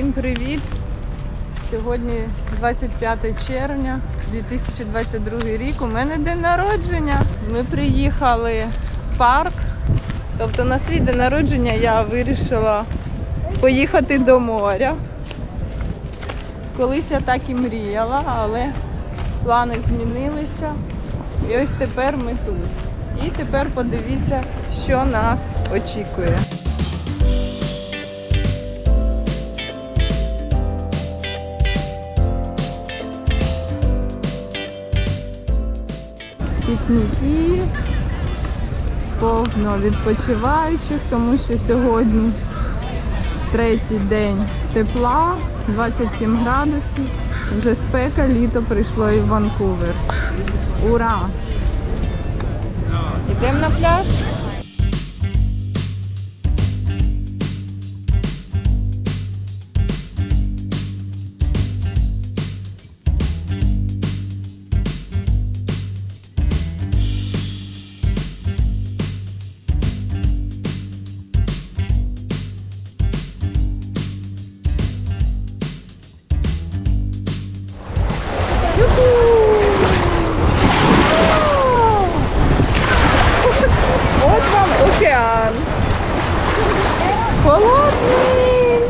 Всім привіт! Сьогодні 25 червня 2022 рік. У мене день народження. Ми приїхали в парк. Тобто на свій день народження я вирішила поїхати до моря. Колись я так і мріяла, але плани змінилися. І ось тепер ми тут. І тепер подивіться, що нас очікує. Пікніки, повно відпочиваючих, тому що сьогодні третій день тепла, 27 градусів. Вже спека, літо прийшло і в Ванкувер. Ура! Йдемо на пляж. Океан. Холодний.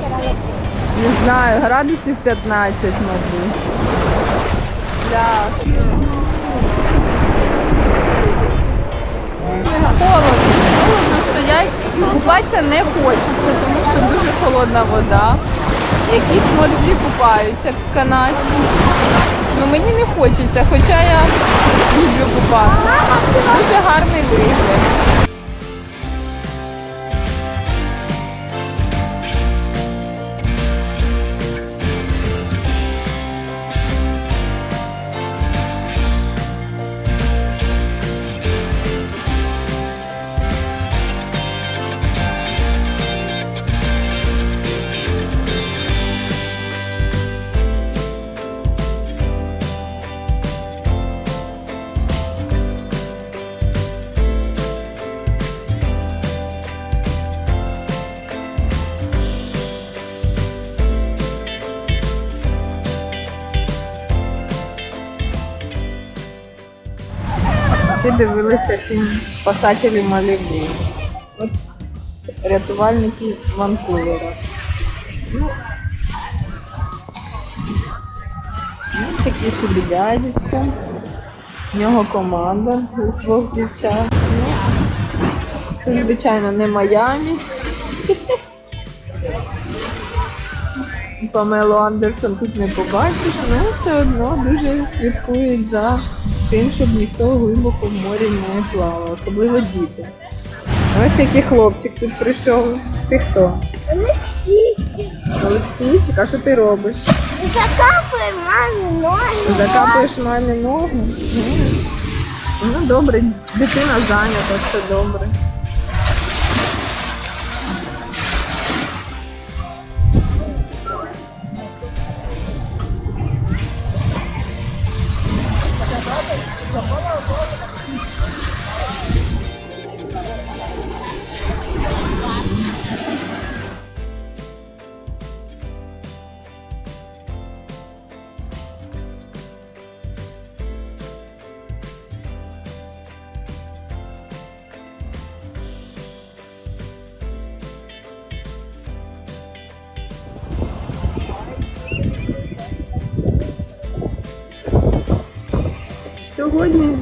Не знаю, градусів 15, мабуть. Холодно, холодно стоять. Купатися не хочеться, тому що дуже холодна вода. Якісь моржі купаються, канадці. Ну мені не хочеться, хоча я люблю купатися. Дуже гарний вигляд. Всі дивилися фільм Спасателі Малібу. От рятувальники Ванкувера. Ну, ну, такі собі дядечка. В нього команда двох дівчат. Ну, Це, звичайно, не Майамі. Памелу Андерсон тут не побачиш, але все одно дуже слідкують за тим, щоб ніхто глибоко в морі не плавав, особливо діти. Ось який хлопчик тут прийшов. Ти хто? Олексійчик. Олексійчик, а що ти робиш? Закапує мамі ноги. Закапуєш мамі ногу? Ну добре, дитина зайнята, все добре. Сьогодні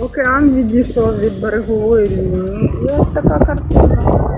океан відійшов від берегової лінії. І ось така картина.